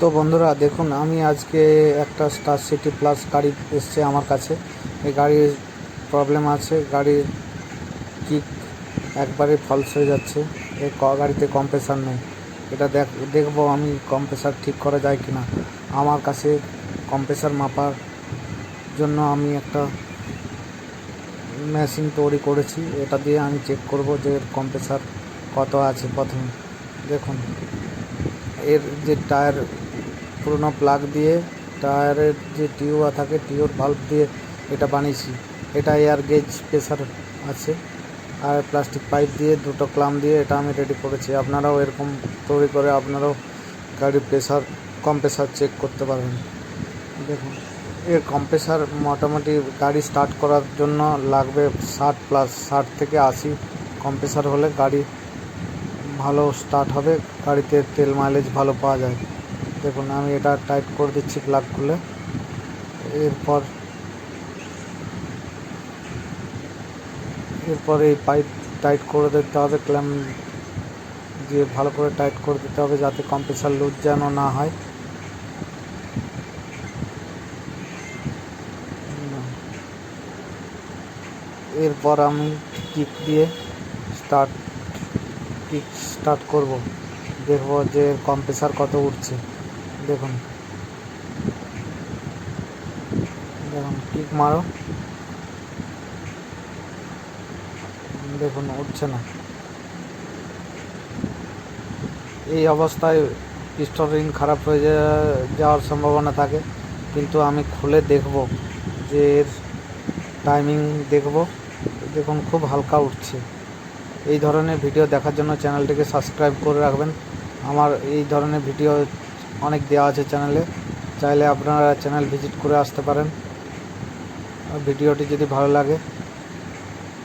তো বন্ধুরা, দেখুন, আমি আজকে একটা স্টার সিটি প্লাস গাড়ি এসছে আমার কাছে। এই গাড়ির প্রবলেম আছে, গাড়ির কিক একবারে ফলস হয়ে যাচ্ছে। এই ক- গাড়িতে কম্প্রেসার নেই। এটা দেখ, দেখব আমি কম্প্রেসার ঠিক করা যায় কি না আমার কাছে কম্প্রেসার মাপার জন্য আমি একটা মেশিন তৈরি করেছি। এটা দিয়ে আমি চেক করব যে কম্প্রেসার কত আছে প্রথমে। দেখুন। এর যে টায়ার, পুরোনো প্লাগ দিয়ে টায়ারের যে টিউবা থাকে, টিউর ভাল্ব দিয়ে এটা বানিয়েছি। এটা এয়ার গেজ প্রেসার আছে আর প্লাস্টিক পাইপ দিয়ে দুটো ক্লাম দিয়ে এটা আমি রেডি করেছি। আপনারাও এরকম তৈরি করে আপনারাও গাড়ির প্রেসার কম্প্রেসার চেক করতে পারবেন। দেখুন, এর কম্প্রেসার মোটামুটি গাড়ি স্টার্ট করার জন্য লাগবে ষাট প্লাস ষাট থেকে আশি কম্প্রেসার হলে গাড়ি ভালো স্টার্ট হবে, গাড়িতে তেল মাইলেজ ভালো পাওয়া যায়। দেখুন, আমি এটা টাইট করে দিচ্ছি প্লাগ খুলে। এরপর এরপর এই পাইপ টাইট করে দিতে হবে ক্ল্যাম দিয়ে ভালো করে টাইট করে দিতে হবে যাতে কম্প্রেসার লুজ যেন না হয়। এরপর আমি কিক দিয়ে স্টার্ট কিক স্টার্ট করব? দেখব যে কম্প্রেসার কত উঠছে। দেখুন। দেখুন কিক মারো। দেখুন, উঠছে না। এই অবস্থায় পিস্টন রিং খারাপ হয়ে যাওয়ার সম্ভাবনা থাকে। কিন্তু আমি খুলে দেখব যে এর টাইমিং দেখব। দেখুন, খুব হালকা উঠছে। এই ধরনের ভিডিও দেখার জন্য চ্যানেলটিকে সাবস্ক্রাইব করে রাখবেন। আমার এই ধরনের ভিডিও অনেক দেওয়া আছে চ্যানেলে। চাইলে আপনারা চ্যানেল ভিজিট করে আসতে পারেন। ভিডিওটি যদি ভালো লাগে,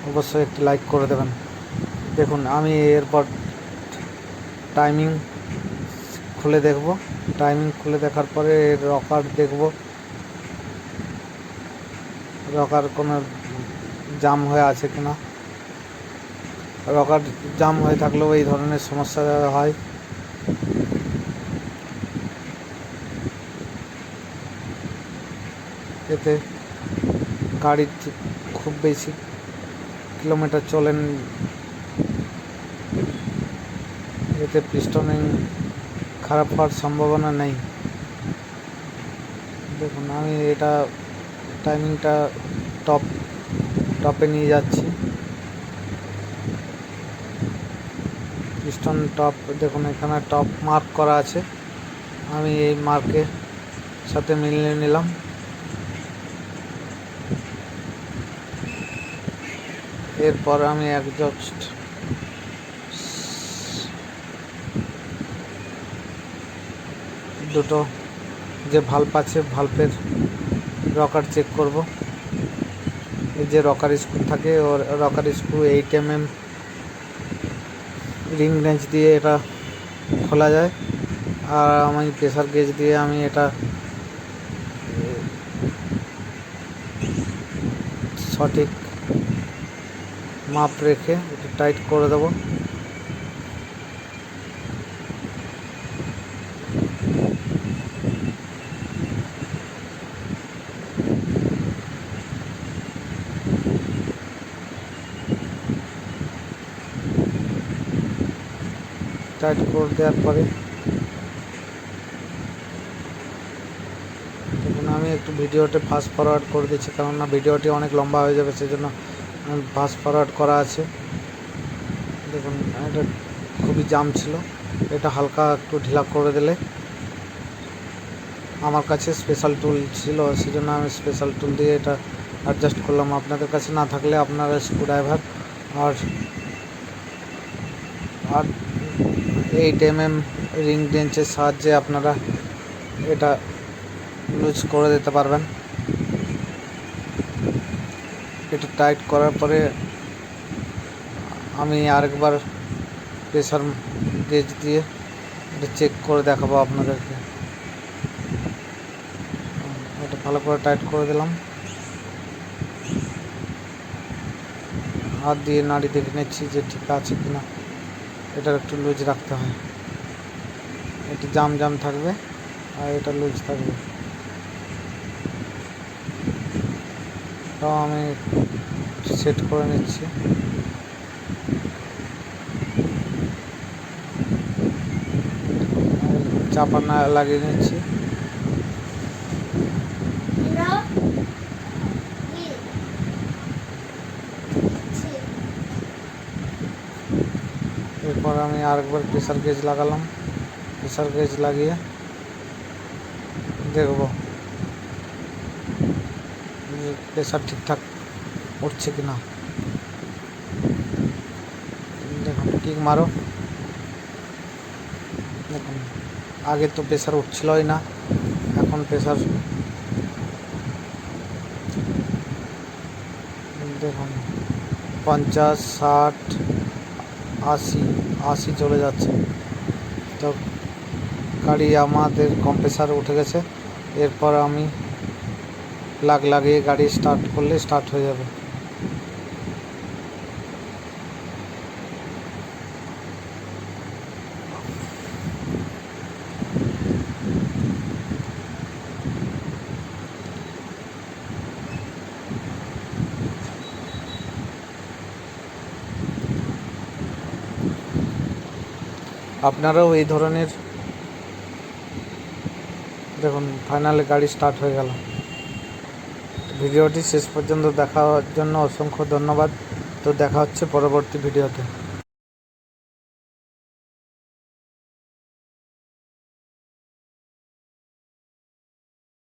অবশ্যই একটি লাইক করে দেবেন। দেখুন, আমি এরপর টাইমিং খুলে দেখব। টাইমিং খুলে দেখার পরে এর রকার দেখব। রকার কোনো জাম হয়ে আছে কিনা। রকার জাম হয়ে থাকলেও এই ধরনের সমস্যা হয়। এতে গাড়ি খুব বেশি কিলোমিটার চলেন। এতে পিস্টনিং খারাপ হওয়ার সম্ভাবনা নেই। দেখুন, আমি এটা টাইমিংটা টপ টপে নিয়ে যাচ্ছি। পিস্টন টপ দেখুন এখানে টপ মার্ক করা আছে। আমি এই মার্কের সাথে মিলিয়ে নিলাম। এরপর আমি একজস্ট দুটো যে ভাল্ব আছে ভাল্বের রকার চেক করব। এই যে রকার স্ক্রু থাকে, ওর rocker screw eight M M ring wrench দিয়ে এটা খোলা যায়। আর আমি প্রেশার গেজ দিয়ে আমি এটা, সঠিক মাপ রেখে টাইট করে দেবো। টাইট করে দেওয়ার পরে দেখুন আমি একটু ভিডিওটি ফাস্ট ফরওয়ার্ড করে দিচ্ছি, কেননা ভিডিওটি অনেক লম্বা হয়ে যাবে, সেজন্য ফাস্ট ফরওয়ার্ড করা আছে। দেখুন, এটা খুবই জাম ছিল, এটা হালকা একটু ঢিলা করে দিলে আমার কাছে স্পেশাল টুল ছিল, সেজন্য আমি স্পেশাল টুল দিয়ে এটা অ্যাডজাস্ট করলাম। আপনাদের কাছে না থাকলে আপনারা স্ক্রুড্রাইভার আর আর এইট এম এম রিং রেঞ্চের সাহায্যে আপনারা এটা লুজ করে দিতে পারবেন। এটা টাইট করার পরে আমি আরেকবার প্রেশার গেজ দিয়ে এটা চেক করে দেখাবো আপনাদেরকে। এটা ভালো করে টাইট করে দিলাম। হাত দিয়ে নাড়ি দেখে নিচ্ছি যে ঠিক আছে কিনা। এটার একটু লুজ রাখতে হয়। এটা জাম জাম থাকবে আর এটা লুজ থাকবে। তাও আমি সেট করে নিচ্ছি। চাপা না লাগিয়ে নিচ্ছি। এরপর আমি আরেকবার প্রেসার গেজ লাগালাম প্রেসার গেজ লাগিয়ে দেখব প্রেসার ঠিকঠাক উঠছে কি না দেখুন কিক মারো দেখুন আগে তো প্রেসার উঠছিলই না এখন প্রেসার দেখুন পঞ্চাশ ষাট আশি আশি চলে যাচ্ছে। তো গাড়ি আমাদের কম্প্রেসার উঠে গেছে। এরপর আমি লাগ লাগিয়ে গাড়ি স্টার্ট করলে স্টার্ট হয়ে যাবে। আপনারাও এই ধরনের দেখুন ফাইনালে গাড়ি স্টার্ট হয়ে গেল। ভিডিওটি শেষ পর্যন্ত দেখার জন্য অসংখ্য ধন্যবাদ। তো দেখা হচ্ছে পরবর্তী ভিডিওতে।